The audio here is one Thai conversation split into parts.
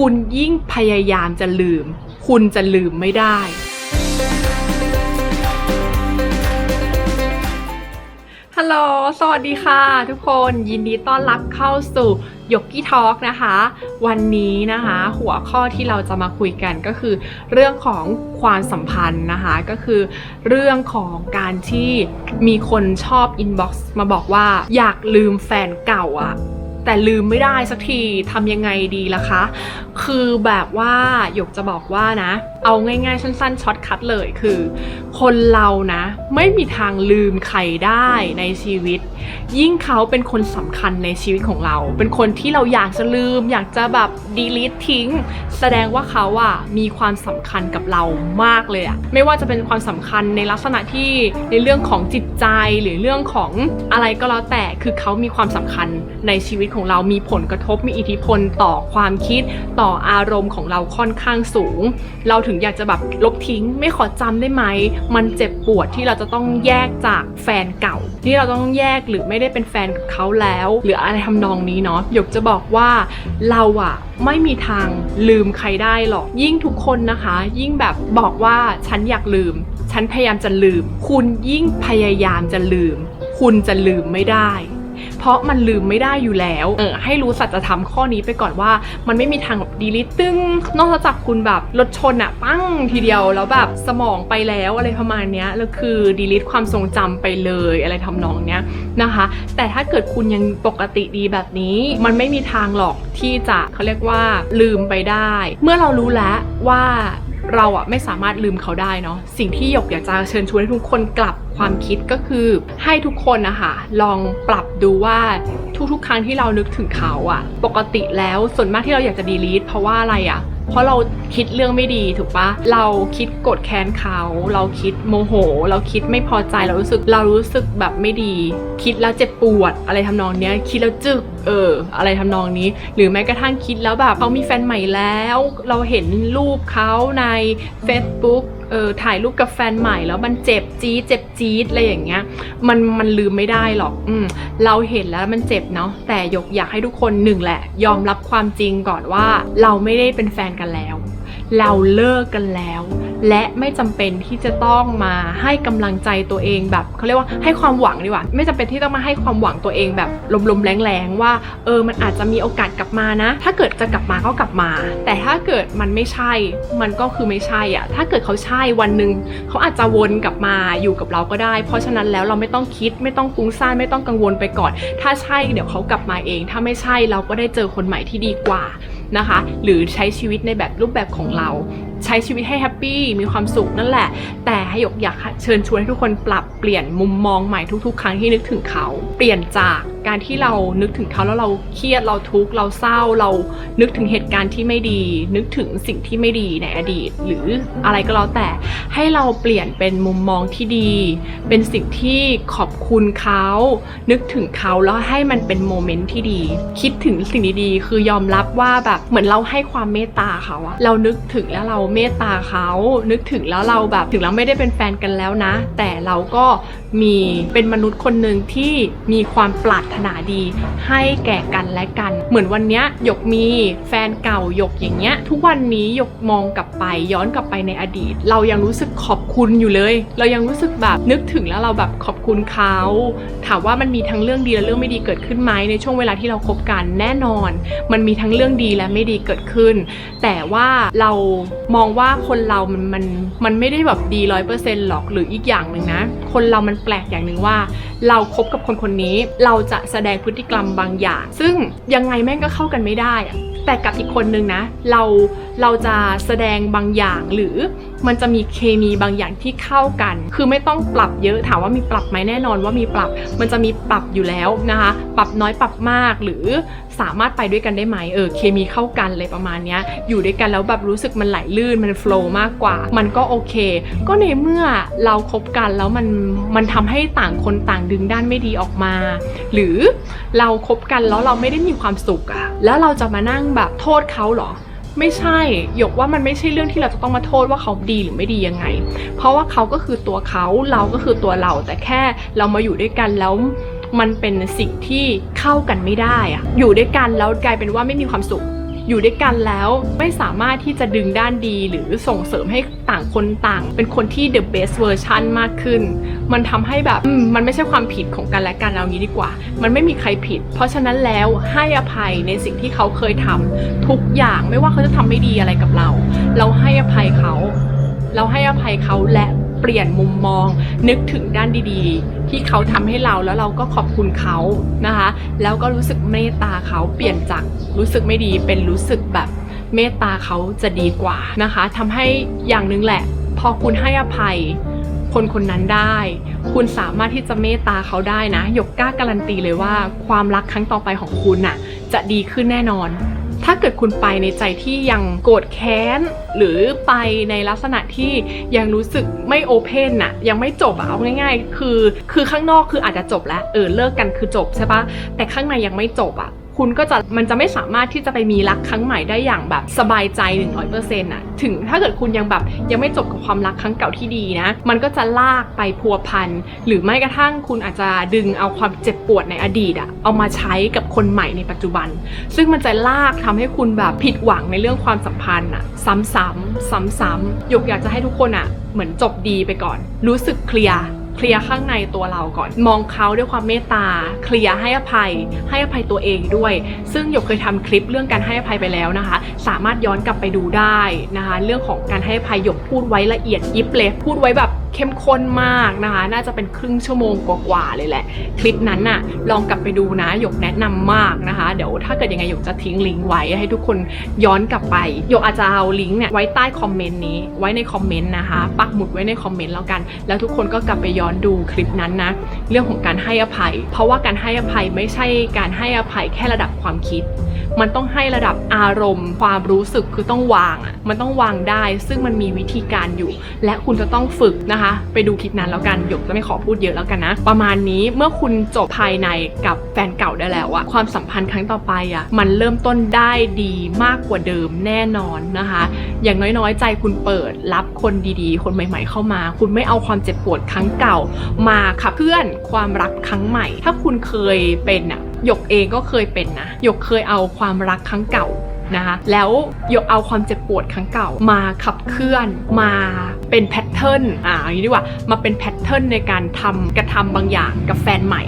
คุณยิ่งพยายามจะลืม คุณจะลืมไม่ได้ ฮัลโหล สวัสดีค่ะ ทุกคน ยินดีต้อนรับเข้าสู่ยกกี้ทอล์กนะคะ วันนี้นะคะ หัวข้อที่เราจะมาคุยกันก็คือ เรื่องของความสัมพันธ์นะคะ ก็คือ เรื่องของการที่มีคนชอบอินบ็อกซ์มาบอกว่าอยากลืมแฟนเก่าอะ แต่ลืมไม่ได้สักทีทำยังไงดีล่ะคะ คือแบบว่าหยกจะบอกว่านะ เอาง่ายๆ สั้นๆช็อตคัดเลยคือ คนเรานะ ไม่มีทางลืมใครได้ในชีวิต ยิ่งเขาเป็นคนสำคัญในชีวิตของเรา เป็นคนที่เราอยากจะลืม อยากจะแบบดีลิททิ้ง แสดงว่าเขาอะมีความสำคัญกับเรามากเลยอะไม่ว่าจะเป็นความสำคัญในลักษณะที่ในเรื่องของจิตใจหรือเรื่องของอะไรก็แล้วแต่คือเขามีความสำคัญในชีวิตของเรามีผลกระทบมีอิทธิพลต่อความคิดต่ออารมณ์ของเราค่อนข้างสูง เราถึงอยากจะแบบลบทิ้ง ไม่ขอจำได้ไหม มันเจ็บปวดที่เราจะต้องแยกจากแฟนเก่า ที่เราต้องแยกหรือไม่ได้เป็นแฟนกับเขาแล้ว หรืออะไรทำนองนี้เนาะหยกจะบอกว่าเราอะไม่มีทางลืมใครได้หรอก ยิ่งทุกคนนะคะ ยิ่งแบบบอกว่าฉันอยากลืม ฉันพยายามจะลืม คุณยิ่งพยายามจะลืม คุณจะลืมไม่ได้ เพราะมันลืมไม่ได้อยู่แล้วเออให้รู้สัจธรรมข้อนี้ไปก่อนว่า มันไม่มีทางแบบดีลิตตึ้งนอกจากคุณแบบรถชนอะปั้งทีเดียวแล้วแบบสมองไปแล้วอะไรประมาณเนี้ยแล้วคือดีลิตความทรงจำไปเลยอะไรทำนองเนี้ยนะคะ แต่ถ้าเกิดคุณยังปกติดีแบบนี้มันไม่มีทางหรอกที่จะเขาเรียกว่าลืมไปได้ เมื่อเรารู้แล้วว่า เราอะไม่สามารถลืมเขาได้เนาะสิ่งที่หยกอยากจะเชิญชวนให้ทุกคนกลับความคิดก็คือ ให้ทุกคนนะคะลองปรับดูว่าทุกๆ ครั้งที่เรานึกถึงเขาอะปกติแล้วส่วนมากที่เราอยากจะดีลีทเพราะว่าอะไรอะ เพราะเราคิดเรื่องไม่ดีถูกปะเราคิดกดแค้นเขา เราคิดโมโห เราคิดไม่พอใจเรารู้สึกเรารู้สึกแบบไม่ดี คิดแล้วเจ็บปวดอะไรทำนองเนี้ย คิดแล้วจึกเออ อะไรทำนองนี้ หรือแม้กระทั่งคิดแล้วแบบเขามีแฟนใหม่แล้ว เราเห็นรูปเขาใน Facebook เออถ่ายรูปกับแฟนใหม่แล้วมันเจ็บจี๊ดเจ็บจี๊ดอะไรอย่างเงี้ยมันมันลืมไม่ได้หรอกอืมเราเห็นแล้วมันเจ็บเนาะแต่ยกอยากให้ทุกคนหนึ่งแหละ ยอมรับความจริงก่อนว่า เราไม่ได้เป็นแฟนกันแล้ว เราเลิกกันแล้ว และไม่จำเป็นที่จะต้องมาให้กำลังใจตัวเองแบบเขาเรียกว่าให้ความหวังดีกว่า ไม่จำเป็นที่ต้องมาให้ความหวังตัวเองแบบลมๆแรงๆว่าเออมันอาจจะมีโอกาสกลับมานะ ถ้าเกิดจะกลับมาก็กลับมา แต่ถ้าเกิดมันไม่ใช่ มันก็คือไม่ใช่อะถ้าเกิดเขาใช่วันหนึ่งเขาอาจจะวนกลับมาอยู่กับเราก็ได้ เพราะฉะนั้นแล้วเราไม่ต้องคิดไม่ต้องฟุ้งซ่านไม่ต้องกังวลไปก่อน ถ้าใช่เดี๋ยวเขากลับมาเอง ถ้าไม่ใช่เราก็ได้เจอคนใหม่ที่ดีกว่านะคะ หรือใช้ชีวิตในแบบรูปแบบของเรา ใช้ชีวิตให้แฮปปี้มีความสุขนั่นแหละ แต่ให้ยกอยากเชิญชวนให้ทุกคนปรับเปลี่ยนมุมมองใหม่ทุก ๆ ครั้งที่นึกถึงเขา เปลี่ยนจากการที่เรานึกถึงเขาแล้วเราเครียดเราทุกข์เราเศร้าเรานึกถึงเหตุการณ์ที่ไม่ดี นึกถึงสิ่งที่ไม่ดีในอดีต หรืออะไรก็แล้วแต่ให้เราเปลี่ยนเป็นมุมมองที่ดี เป็นสิ่งที่ขอบคุณเขา นึกถึงเขาแล้วให้มันเป็นโมเมนต์ที่ดี คิดถึงสิ่งดีๆคือยอมรับว่าแบบเหมือนเราให้ความเมตตาเขาอะเรานึกถึงแล้วเราเมตตาเขานึกถึงแล้วเราแบบถึงเราไม่ได้เป็นแฟนกันแล้วนะ แต่เราก็มีเป็นมนุษย์คนหนึ่งที่มีความปรารถนาดี ให้แก่กันและกัน เหมือนวันนี้ยหยกมีแฟนเก่าหยกอย่างเงี้ย ทุกวันนี้หยกมองกลับไปย้อนกลับไปในอดีต เรายังรู้สึกขอบคุณอยู่เลย เรายังรู้สึกแบบนึกถึงแล้วเราแบบขอบคุณเขาถามว่ามันมีทั้งเรื่องดีและเรื่องไม่ดีเกิดขึ้นไหมในช่วงเวลาที่เราคบกันแน่นอน มันมีทั้งเรื่องดีและไม่ดีเกิดขึ้น แต่ว่าเรามององว่าคนเรามันมันมันไม่ได้แบบดีร้อยเปอร์เซ็นต์หรอกหรืออีกอย่างหนึ่งนะ คนเรามันแปลกอย่างหนึ่งว่า เราคบกับคนคนนี้เราจะแสดงพฤติกรรมบางอย่าง ซึ่งยังไงแม่งก็เข้ากันไม่ได้อะ แต่กับอีกคนนึงนะ เราเราจะแสดงบางอย่างหรือมันจะมีเคมีบางอย่างที่เข้ากัน คือไม่ต้องปรับเยอะถามว่ามีปรับไหมแน่นอนว่ามีปรับ มันจะมีปรับอยู่แล้วนะคะ ปรับน้อยปรับมากหรือสามารถไปด้วยกันได้ไหมเออเคมีเข้ากันเลยประมาณนี้อยู่ด้วยกันแล้วแบบรู้สึกมันไหลลื่นมันโฟล์มากกว่า มันก็โอเค ก็ในเมื่อเราคบกันแล้วมันมันทำให้ต่างคนต่างดึงด้านไม่ดีออกมา หรือเราคบกันแล้วเราไม่ได้มีความสุขอะแล้วเราจะมานั่งแบบโทษเขาเหรอ ไม่ใช่หยกว่ามันไม่ใช่เรื่องที่เราจะต้องมาโทษว่าเขาดีหรือไม่ดียังไง เพราะว่าเขาก็คือตัวเขาเราก็คือตัวเรา แต่แค่เรามาอยู่ด้วยกันแล้วมันเป็นสิ่งที่เข้ากันไม่ได้อะอยู่ด้วยกันแล้วกลายเป็นว่าไม่มีความสุข อยู่ด้วยกันแล้วไม่สามารถที่จะดึงด้านดีหรือส่งเสริมให้ต่างคนต่าง เป็นคนที่ the best version มากขึ้น มันทำให้แบบมมันไม่ใช่ความผิดของกันและกันเอางี้ดีกว่า มันไม่มีใครผิด เพราะฉะนั้นแล้วให้อภัยในสิ่งที่เขาเคยทำทุกอย่างไม่ว่าเขาจะทำไม่ดีอะไรกับเรา เราให้อภัยเขา เราให้อภัยเขาและ เปลี่ยนมุมมอง นึกถึงด้านดีๆ ที่เขาทำให้เราแล้วเราก็ขอบคุณเขานะคะ แล้วก็รู้สึกเมตตาเขาเปลี่ยนจากรู้สึกไม่ดีเป็นรู้สึกแบบเมตตาเขาจะดีกว่านะคะทำให้อย่างหนึ่งแหละ พอคุณให้อภัยคนคนนั้นได้ คุณสามารถที่จะเมตตาเขาได้นะ ยกกล้าการันตีเลยว่า ความรักครั้งต่อไปของคุณน่ะ จะดีขึ้นแน่นอน ถ้าเกิดคุณไปในใจที่ยังโกรธแค้น หรือไปในลักษณะที่ยังรู้สึกไม่โอเพนน่ะ ยังไม่จบอะเอาง่ายๆ คือ คือข้างนอกคืออาจจะจบแล้ว เออเลิกกันคือจบใช่ปะแต่ข้างในยังไม่จบอะ คุณก็จะมันจะไม่สามารถที่จะไปมีรักครั้งใหม่ได้อย่างแบบสบายใจ 100%น่ะถึงถ้าเกิดคุณยังแบบยังไม่จบกับความรักครั้งเก่าที่ดีนะ มันก็จะลากไปพัวพันหรือไม่กระทั่งคุณอาจจะดึงเอาความเจ็บปวดในอดีตอะเอามาใช้กับคนใหม่ในปัจจุบัน ซึ่งมันจะลากทำให้คุณแบบผิดหวังในเรื่องความสัมพันธ์อะซ้ำๆซ้ำๆยกอยากจะให้ทุกคนอะเหมือนจบดีไปก่อน รู้สึกเคลียร์ เคลียร์ข้างในตัวเราก่อน มองเขาด้วยความเมตตา เคลียร์ให้อภัย ให้อภัยตัวเองด้วย ซึ่งหยกเคยทำคลิปเรื่องการให้อภัยไปแล้วนะคะ สามารถย้อนกลับไปดูได้นะคะ เรื่องของการให้อภัยหยกพูดไว้ละเอียดยิบเลย พูดไว้แบบ เข้มข้นมากนะคะ น่าจะเป็นครึ่งชั่วโมงกว่าๆเลยแหละ คลิปนั้นน่ะลองกลับไปดูนะหยกแนะนำมากนะคะ เดี๋ยวถ้าเกิดยังไงหยกจะทิ้งลิงก์ไว้ให้ทุกคนย้อนกลับไปหยกอาจจะเอาลิงก์เนี่ยไว้ใต้คอมเมนต์นี้ไว้ในคอมเมนต์นะคะปักหมุดไว้ในคอมเมนต์แล้วกัน แล้วทุกคนก็กลับไปย้อนดูคลิปนั้นนะเรื่องของการให้อภัย เพราะว่าการให้อภัยไม่ใช่การให้อภัยแค่ระดับความคิด มันต้องให้ระดับอารมณ์ ความรู้สึกคือต้องวางอะมันต้องวางได้ ซึ่งมันมีวิธีการอยู่ และคุณจะต้องฝึกนะคะ ไปดูคลิปนั้นแล้วกันหยกจะไม่ขอพูดเยอะแล้วกันนะ ประมาณนี้เมื่อคุณจบภายในกับแฟนเก่าได้แล้วอะความสัมพันธ์ครั้งต่อไปอะมันเริ่มต้นได้ดีมากกว่าเดิมแน่นอนนะคะ อย่างน้อยๆ ใจคุณเปิดรับคนดีๆ คนใหม่ ๆ เข้ามา คุณไม่เอาความเจ็บปวดครั้งเก่า มาขับเคลื่อนความรักครั้งใหม่ ถ้าคุณเคยเป็นอะ หยกเองก็เคยเป็นนะหยกเคยเอาความรักครั้งเก่านะคะแล้วยกเอาความเจ็บปวดครั้งเก่ามาขับเคลื่อนมาเป็นแพทเทิร์นอ่าอย่างนี้ดีกว่ามาเป็นแพทเทิร์นในการทำกระทำบางอย่างกับแฟนใหม่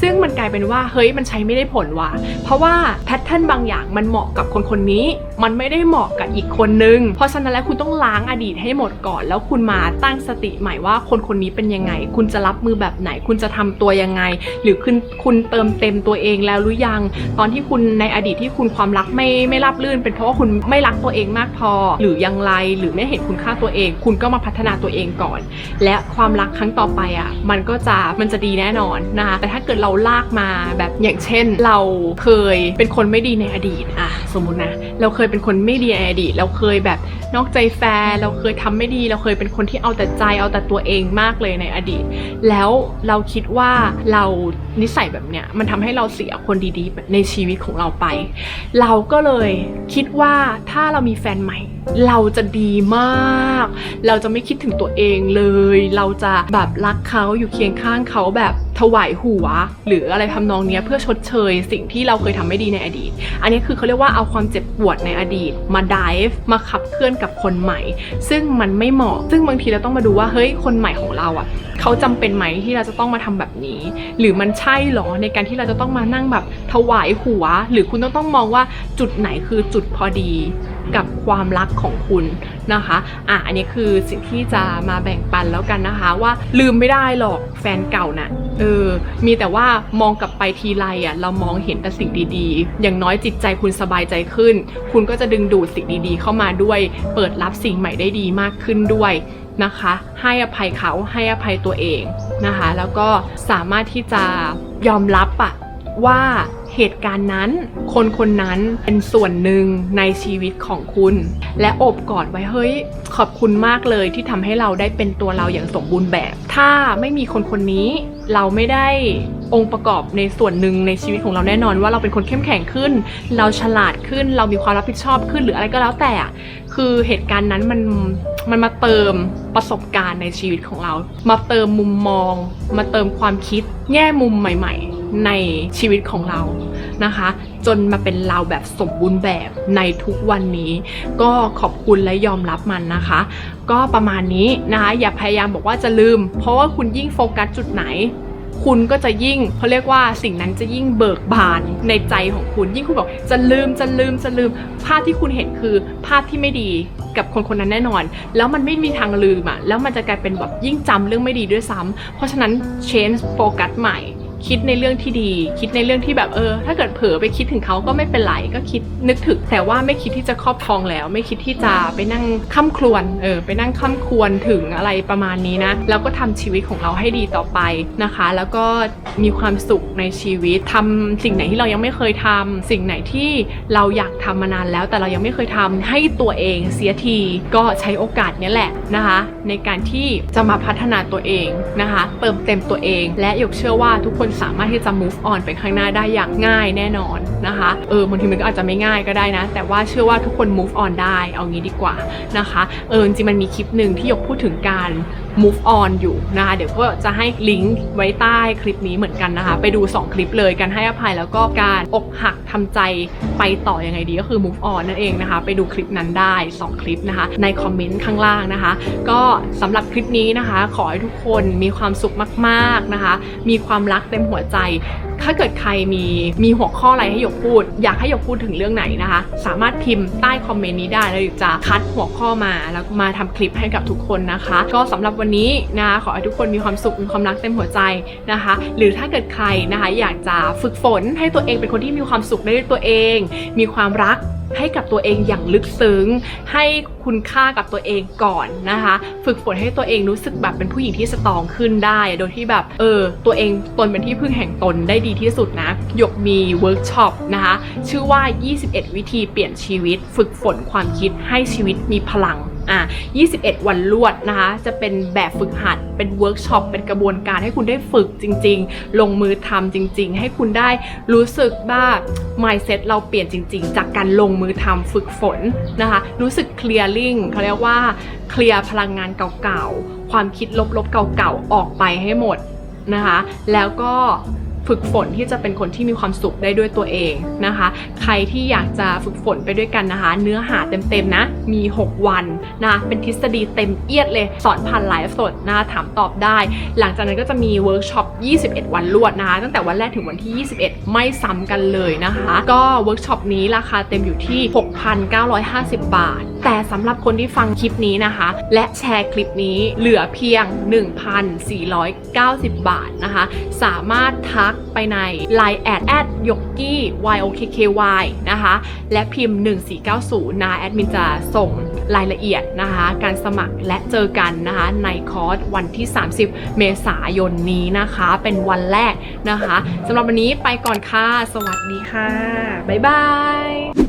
ซึ่งมันกลายเป็นว่าเฮ้ยมันใช้ไม่ได้ผลว่ะเพราะว่าแพทเทิร์นบางอย่างมันเหมาะกับคนคนนี้ มันไม่ได้เหมาะกับอีกคนนึง เพราะฉะนั้นแล้วคุณต้องล้างอดีตให้หมดก่อน แล้วคุณมาตั้งสติใหม่ว่าคนคนนี้เป็นยังไง คุณจะรับมือแบบไหน คุณจะทำตัวยังไง หรือคุณคุณเติมเต็มตัวเองแล้วหรือยัง ตอนที่คุณในอดีตที่คุณความรักไม่ไม่ราบรื่น เป็นเพราะว่าคุณไม่รักตัวเองมากพอ หรือยังไรหรือไม่เห็นคุณค่าตัวเอง คุณก็มาพัฒนาตัวเองก่อน และความรักครั้งต่อไปอะมันก็จะมันจะดีแน่นอนนะคะแต่ถ้าเกิดเราลากมาแบบอย่างเช่น เราเคยเป็นคนไม่ดีในอดีตอะสมมุตินะเราเคยเป็นคนไม่ดีในอดีตเราเคยแบบนอกใจแฟนเราเคยทำไม่ดี เราเคยเป็นคนที่เอาแต่ใจเอาแต่ตัวเองมากเลยในอดีต แล้วเราคิดว่าเรานิสัยแบบเนี้ยมันทำให้เราเสียคนดีๆ ในชีวิตของเราไป เราก็เลยคิดว่าถ้าเรามีแฟนใหม่ เราจะดีมาก เราจะไม่คิดถึงตัวเองเลย เราจะแบบรักเขาอยู่เคียงข้างเขาแบบถวายหัว หรืออะไรทำนองเนี้ยเพื่อชดเชย สิ่งที่เราเคยทำไม่ดีในอดีต อันนี้คือเขาเรียกว่าเอาความเจ็บปวดในอดีต มา dive มาขับเคลื่อนกับคนใหม่ ซึ่งมันไม่เหมาะ ซึ่งบางทีเราต้องมาดูว่าเฮ้ยคนใหม่ของเราอะเขาจำเป็นไหมที่เราจะต้องมาทำแบบนี้ หรือมันใช่หรอในการที่เราจะต้องมานั่งแบบถวายหัว หรือคุณต้องต้องมองว่าจุดไหนคือจุดพอดีกับความรักของคุณ นะคะอะอันนี้คือสิ่งที่จะมาแบ่งปันแล้วกันนะคะ ว่าลืมไม่ได้หรอกแฟนเก่าน่ะเออมีแต่ว่ามองกลับไปทีไรอะเรามองเห็นแต่สิ่งดีๆ อย่างน้อยจิตใจคุณสบายใจขึ้น คุณก็จะดึงดูดสิ่งดีๆ เข้ามาด้วย เปิดรับสิ่งใหม่ได้ดีมากขึ้นด้วยนะคะ ให้อภัยเขาให้อภัยตัวเองนะคะ แล้วก็สามารถที่จะยอมรับอะว่า เหตุการณ์นั้น คนคนนั้นเป็นส่วนหนึ่งในชีวิตของคุณ และโอบกอดไว้เฮ้ย ขอบคุณมากเลยที่ทำให้เราได้เป็นตัวเราอย่างสมบูรณ์แบบ ถ้าไม่มีคนคนนี้ เราไม่ได้องค์ประกอบในส่วนหนึ่งในชีวิตของเราแน่นอนว่าเราเป็นคนเข้มแข็งขึ้น เราฉลาดขึ้น เรามีความรับผิดชอบขึ้นหรืออะไรก็แล้วแต่ คือเหตุการณ์นั้นมันมันมาเติมประสบการณ์ในชีวิตของเรา มาเติมมุมมอง มาเติมความคิด แง่มุมใหม่ ๆ ในชีวิตของเรานะคะ จนมาเป็นเราแบบสมบูรณ์แบบในทุกวันนี้ ก็ขอบคุณและยอมรับมันนะคะ ก็ประมาณนี้นะคะ อย่าพยายามบอกว่าจะลืม เพราะว่าคุณยิ่งโฟกัสจุดไหนคุณก็จะยิ่งเขาเรียกว่าสิ่งนั้นจะยิ่งเบิกบานในใจของคุณ ยิ่งคุณบอกจะลืมจะลืมจะลืม ภาพที่คุณเห็นคือภาพที่ไม่ดีกับคนคนนั้นแน่นอน แล้วมันไม่มีทางลืมอะแล้วมันจะกลายเป็นแบบยิ่งจำเรื่องไม่ดีด้วยซ้ำเพราะฉะนั้น change โฟกัสใหม่ คิดในเรื่องที่ดี คิดในเรื่องที่แบบเออ ถ้าเกิดเผลอไปคิดถึงเขาก็ไม่เป็นไรก็คิดนึกถึง แต่ว่าไม่คิดที่จะครอบครองแล้ว ไม่คิดที่จะไปนั่งค้ำครวญเออไปนั่งค้ำครวญถึงอะไรประมาณนี้นะแล้วก็ทำชีวิตของเราให้ดีต่อไปนะคะ แล้วก็มีความสุขในชีวิตทำสิ่งไหนที่เรายังไม่เคยทำสิ่งไหนที่เราอยากทำมานานแล้ว แต่เรายังไม่เคยทำให้ตัวเองเสียทีก็ใช้โอกาสนี้แหละนะคะ ในการที่จะมาพัฒนาตัวเองนะคะ เติมเต็มตัวเอง และยกเชื่อว่าทุกคนสามารถที่จะ move on ไปข้างหน้าได้อย่างง่ายแน่นอนนะคะเออบางทีมันก็อาจจะไม่ง่ายก็ได้นะ แต่ว่าเชื่อว่าทุกคน move on ได้เอางี้ดีกว่านะคะเออจริงมันมีคลิปหนึ่งที่ยกพูดถึงการ move on อยู่นะคะเดี๋ยวก็จะให้ลิงก์ไว้ใต้คลิปนี้เหมือนกันนะคะ ไปดู 2 คลิปเลยการให้อภัยแล้วก็การอกหักทำใจไปต่อยังไงดีก็คือ move on นั่นเองนะคะ ไปดูคลิปนั้นได้ 2 คลิปนะคะ ในคอมเมนต์ข้างล่างนะคะ ก็สำหรับคลิปนี้นะคะ ขอให้ทุกคนมีความสุขมาก ๆนะคะ มีความรักเต็มหัวใจ ถ้าเกิดใครมีมีหัวข้ออะไรให้หยกพูด อยากให้หยกพูดถึงเรื่องไหนนะคะ สามารถพิมพ์ใต้คอมเมนต์นี้ได้แล้วหยกจะคัดหัวข้อมาแล้วมาทำคลิปให้กับทุกคนนะคะ ก็สำหรับวันนี้นะคะขอให้ทุกคนมีความสุขมีความรักเต็มหัวใจนะคะ หรือถ้าเกิดใครนะคะอยากจะฝึกฝนให้ตัวเองเป็นคนที่มีความสุขได้ด้วยตัวเอง มีความรักให้กับตัวเองอย่างลึกซึ้งให้คุณค่ากับตัวเองก่อนนะคะ ฝึกฝนให้ตัวเองรู้สึกแบบเป็นผู้หญิงที่สตรองขึ้นได้ โดยที่แบบเออตัวเองตนเป็นที่พึ่งแห่งตนได้ดีที่สุดนะหยกมีเวิร์กช็อปนะคะ ชื่อว่า 21 วิธีเปลี่ยนชีวิต ฝึกฝนความคิดให้ชีวิตมีพลัง อะ21 วันลวดนะคะ จะเป็นแบบฝึกหัด เป็นเวิร์กช็อป เป็นกระบวนการให้คุณได้ฝึกจริง ๆ ลงมือทำจริง ๆ ให้คุณได้รู้สึกว่า mindset เราเปลี่ยนจริง ๆ จากการลงมือทำฝึกฝนนะคะ รู้สึก clearing เขาเรียกว่าเคลียร์พลังงานเก่าๆ ความคิดลบๆ เก่าๆ ออกไปให้หมดนะคะ แล้วก็ ฝึกฝนที่จะเป็นคนที่มีความสุขได้ด้วยตัวเองนะคะ ใครที่อยากจะฝึกฝนไปด้วยกันนะคะ เนื้อหาเต็มๆนะมี 6 วันนะเป็นทฤษฎีเต็มเอียดเลยสอนผ่านไลฟ์สดนะคะถามตอบได้ หลังจากนั้นก็จะมีเวิร์กช็อป 21 วันรวดนะคะ ตั้งแต่วันแรกถึงวันที่ 21 ไม่ซ้ำกันเลยนะคะ ก็เวิร์กช็อปนี้ราคาเต็มอยู่ที่ 6,950 บาท แต่สำหรับคนที่ฟังคลิปนี้นะคะ และแชร์คลิปนี้เหลือเพียง 1,490 บาทนะคะ สามารถทักไปใน Line แอดแอดยกกี้ YOKKY นะคะ และพิมพ์ 1490 นะแอดมินจะส่งรายละเอียดนะคะ การสมัครและเจอกันนะคะ ในคอร์สวันที่ 30 เมษายนนี้นะคะ เป็นวันแรกนะคะสำหรับวันนี้ไปก่อนค่ะ สวัสดีค่ะ บ๊ายบาย